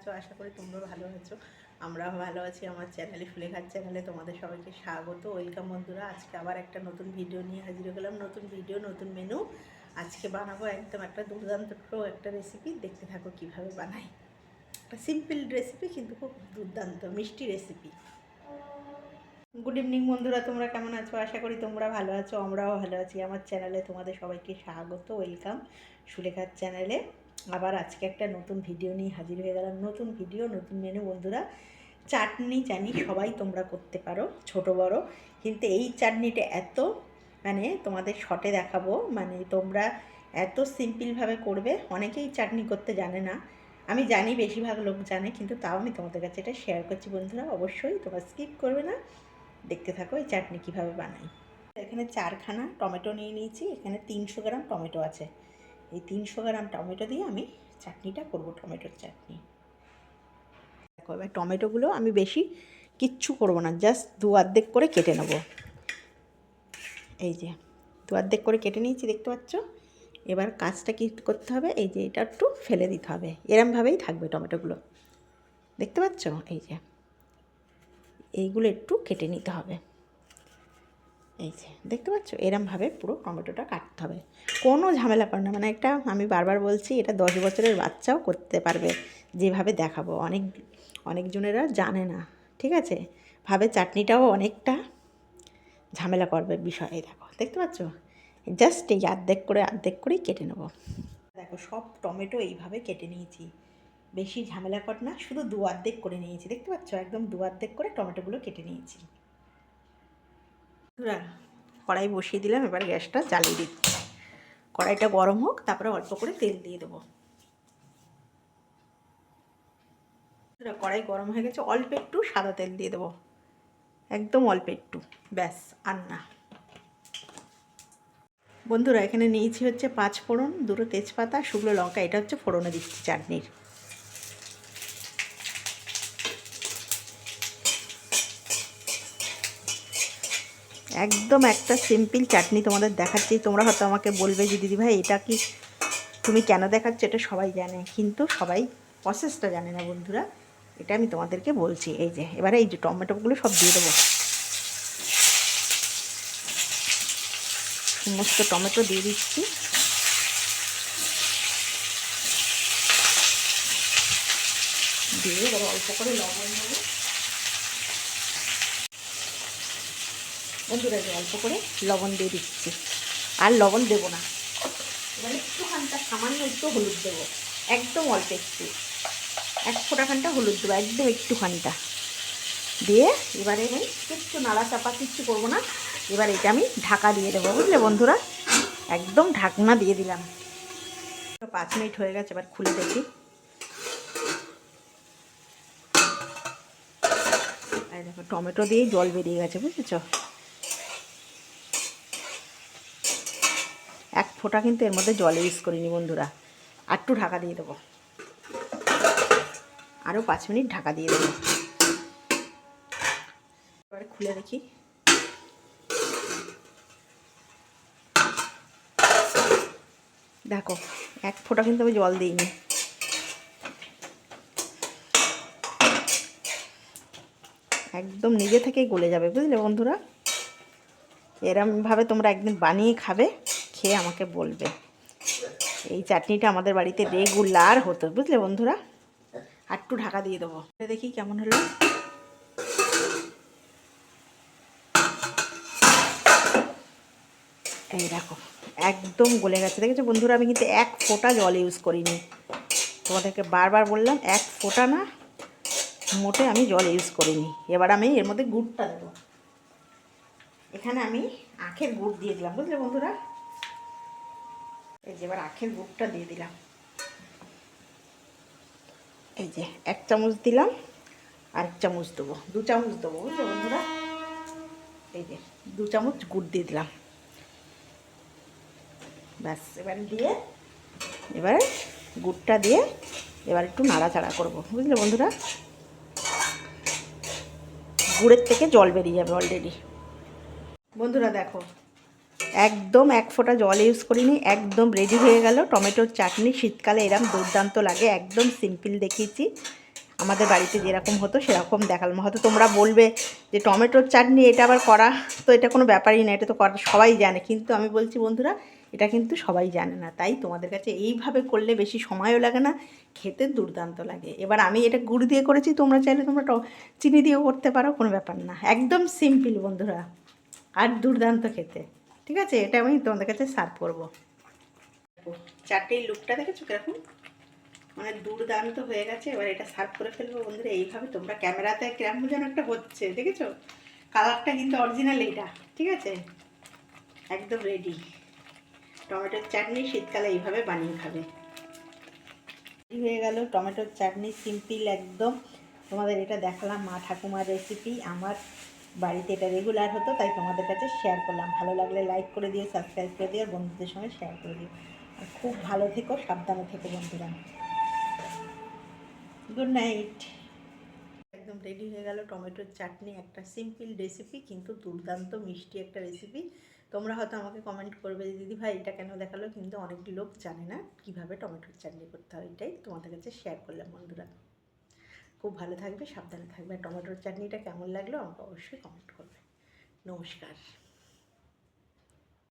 আছো? আশা করি তোমরা ভালো আছো। আমরাও ভালো আছি। আমার চ্যানেলে, ফুলেঘাট চ্যানেলে তোমাদের সবাইকে স্বাগত। ওয়েলকাম বন্ধুরা, আজকে আবার একটা নতুন ভিডিও নিয়ে হাজির গেলাম। নতুন ভিডিও, নতুন মেনু। আজকে বানাবো একদম একটা দুর্দান্ত একটা রেসিপি দেখতে থাকো কীভাবে বানাই। সিম্পল রেসিপি কিন্তু খুব দুর্দান্ত, মিষ্টি রেসিপি গুড ইভিনিং বন্ধুরা, তোমরা কেমন আছো? আশা করি তোমরা ভালো আছো, আমরাও ভালো আছি। আমার চ্যানেলে তোমাদের সবাইকে স্বাগত, ওয়েলকাম। সুলেখার চ্যানেলে। আবার আজকে একটা নতুন ভিডিও নিয়ে হাজির হয়ে গেলাম। নতুন ভিডিও নতুন মেনু বন্ধুরা, চাটনি জানি সবাই তোমরা করতে পারো, ছোট, বড়। কিন্তু এই চাটনিটা এত মানে তোমাদের শটে দেখাবো মানে তোমরা এত সিম্পলভাবে করবে, অনেকেই চাটনি করতে জানে না। আমি জানি বেশিরভাগ লোক জানে, কিন্তু তাও আমি তোমাদের কাছে এটা শেয়ার করছি বন্ধুরা। অবশ্যই তোমরা স্কিপ করবে না। দেখতে থাকো এই চাটনি কীভাবে বানাই। এখানে চারখানা টমেটো নিয়ে নিয়েছি, এখানে তিনশো গ্রাম টমেটো আছে। এই তিনশো গ্রাম টমেটো দিয়ে আমি চাটনিটা করব, টমেটোর চাটনি। দেখো, এবার টমেটোগুলো আমি বেশি কিচ্ছু করব না, জাস্ট দু অর্ধেক করে কেটে নেব। এই যে, দু অর্ধেক করে কেটে নিয়েছি, দেখতে পাচ্ছ? এবার কাজটা কী করতে হবে? এই যে, এটা একটু ফেলে দিতে হবে। এরমভাবেই থাকবে টমেটোগুলো। দেখতে পাচ্ছ? এই যে, এইগুলো একটু কেটে নিতে হবে। এই যে, দেখতে পাচ্ছ? এরমভাবে পুরো টমেটোটা কাটতে হবে। কোনো ঝামেলা করে না। মানে একটা, আমি বারবার বলছি, এটা দশ বছরের বাচ্চাও করতে পারবে যেভাবে দেখাবো। অনেক, অনেকজনেরা জানে না, ঠিক আছে? ভাবে চাটনিটাও অনেকটা ঝামেলা করবে বিষয়। দেখো, দেখতে পাচ্ছ? জাস্ট এই অর্ধেক করে, অর্ধেক করেই কেটে নেব। দেখো, সব টমেটো এইভাবে কেটে নিয়েছি। বেশি ঝামেলা কর না, শুধু দু অর্ধেক করে নিয়েছি। দেখতে পাচ্ছ? একদম দু অর্ধেক করে টমেটোগুলো কেটে নিয়েছি। বন্ধুরা, কড়াই বসিয়ে দিলাম এবার গ্যাসটা জ্বালিয়ে দিচ্ছি। কড়াইটা গরম হোক তারপরে অল্প করে তেল দিয়ে দেবো। কড়াই গরম হয়ে গেছে অল্প একটু সাদা তেল দিয়ে দেবো। একদম অল্প একটু ব্যাস আর না। বন্ধুরা এখানে নিয়েছি হচ্ছে পাঁচ ফোড়ন দুটো তেজপাতা শুকনো লঙ্কা এটা হচ্ছে ফোড়নে দিচ্ছি চাটনির। একদম একটা সিম্পল চাটনি তোমাদের দেখাচ্ছি। তোমরা হয়তো আমাকে বলবে যে, দিদি ভাই, এটা কি তুমি কেন দেখাচ্ছ? এটা সবাই জানে, কিন্তু সবাই প্রসেসটা জানে না বন্ধুরা। এটা আমি তোমাদেরকে বলছি। এই যে, এবারে এই যে টমেটোগুলো সব দিয়ে দেবো। সমস্ত টমেটো দিয়ে দিচ্ছি। দিয়ে অল্প করে লবণ দেবো। বন্ধুরা অল্প করে লবণ দিয়ে দিচ্ছি। আর লবণ দেবো না। এবার একটুখানটা সামান্য একটু হলুদ দেবো। একদম অল্প একটু। এক ফোঁটাখানটা হলুদ দেবো, একদম একটুখানটা। দিয়ে এবারে আমি কিচ্ছু নাড়া চাপা কিচ্ছু করব না। এবার এটা আমি ঢাকা দিয়ে দেবো, বুঝলে বন্ধুরা? একদম ঢাকনা দিয়ে দিলাম। পাঁচ মিনিট হয়ে গেছে, এবার খুলে দেখো, টমেটো দিয়ে জল বেরিয়ে গেছে, বুঝেছ? এক ফোঁটা কিন্তু এর মধ্যে জল ইউজ করিনি বন্ধুরা। আর একটু ঢাকা দিয়ে দেবো। আরও পাঁচ মিনিট ঢাকা দিয়ে দেবো। এবারে খুলে দেখি। দেখো, এক ফোঁটা কিন্তু আমি জল দিইনি। একদম নিজে থেকেই গলে যাবে, বুঝলে বন্ধুরা? এরমভাবে তোমরা একদিন বানিয়ে খাবে। খেয়ে আমাকে বলবে। এই চাটনিটা আমাদের বাড়িতে রেগুলার হতো, বুঝলে বন্ধুরা? একটু ঢাকা দিয়ে দেবো। দেখি কেমন হলো। এই দেখো, একদম গলে গেছে। দেখেছ বন্ধুরা? আমি কিন্তু এক ফোঁটা জল ইউজ করিনি। তোমাদেরকে বারবার বললাম, এক ফোঁটা না, মোটে আমি জল ইউজ করিনি। এবার আমি এর মধ্যে গুড়টা দেবো। এখানে আমি আখের গুড় দিয়ে দিলাম, বুঝলে বন্ধুরা? এই যে এবার আখের গুড়টা দিয়ে দিলাম। এই যে এক চামচ দিলাম আর এক চামচ দেবো, দু চামচ দেবো, বুঝলে বন্ধুরা? এই যে দু চামচ গুড় দিয়ে দিলাম। ব্যাস, এবার দিয়ে, এবারে গুড়টা দিয়ে এবার একটু নাড়াচাড়া করব, বুঝলে বন্ধুরা? গুড়ের থেকে জল বেরিয়ে যাবে অলরেডি বন্ধুরা দেখো একদম এক ফোঁটা জল ইউজ করিনি, একদম রেডি হয়ে গেল। টমেটোর চাটনি শীতকালে এরম দুর্দান্ত লাগে, একদম সিম্পল দেখিয়েছি। আমাদের বাড়িতে যেরকম হতো সেরকম দেখালাম। হয়তো তোমরা বলবে যে টমেটোর চাটনি এটা আবার করা, তো এটা কোনো ব্যাপারই না, এটা তো করা সবাই জানে। কিন্তু আমি বলছি, বন্ধুরা, এটা কিন্তু সবাই জানে না। তাই তোমাদের কাছে এইভাবে করলে বেশি সময়ও লাগে না, খেতে দুর্দান্ত লাগে। এবার আমি এটা গুড় দিয়ে করেছি, তোমরা চাইলে তোমরা চিনি দিয়েও করতে পারো, কোনো ব্যাপার না। একদম সিম্পল বন্ধুরা। আর দুর্দান্ত খেতে। ঠিক আছে? এটা আমি তোমাদের কাছে সার্ভ করব। চারটে লুকটা দেখেছ কীরকম? মানে দুর্দান্ত হয়ে গেছে। এবার এটা সার্ভ করে ফেলব বন্ধুরা। এইভাবে তোমরা ক্যামেরাতে কীরকম যেন একটা হচ্ছে, দেখেছ? কালারটা কিন্তু অরিজিনাল এইটা ঠিক আছে? একদম রেডি টমেটোর চাটনি শীতকালে এইভাবে বানিয়ে খাবে। হয়ে গেল। টমেটোর চাটনি সিম্পল একদম। তোমাদের এটা দেখালাম মা ঠাকুমার রেসিপি আমার বাড়িতে এটা রেগুলার হতো, তাই তোমাদের কাছে শেয়ার করলাম। ভালো লাগলে লাইক করে দিও সাবস্ক্রাইব করে দিও বন্ধুদের সঙ্গে শেয়ার করে দিও। আর খুব ভালো থেকো, সাবধানে থেকো বন্ধুরা। গুড নাইট একদম রেডি হয়ে গেল টমেটোর চাটনি, একটা সিম্পল রেসিপি কিন্তু দুর্দান্ত মিষ্টি একটা রেসিপি তোমরা হয়তো আমাকে কমেন্ট করবে যে, দিদি ভাই, এটা কেন দেখাল? কিন্তু অনেক লোক জানে না কীভাবে টমেটোর চাটনি করতে হয়, এটাই তোমাদের কাছে শেয়ার করলাম বন্ধুরা। খুব ভালো থাকবে সাবধানে থাকবে। টমেটোর চাটনিটা কেমন লাগল আমাকে অবশ্যই কমেন্ট করবে। নমস্কার।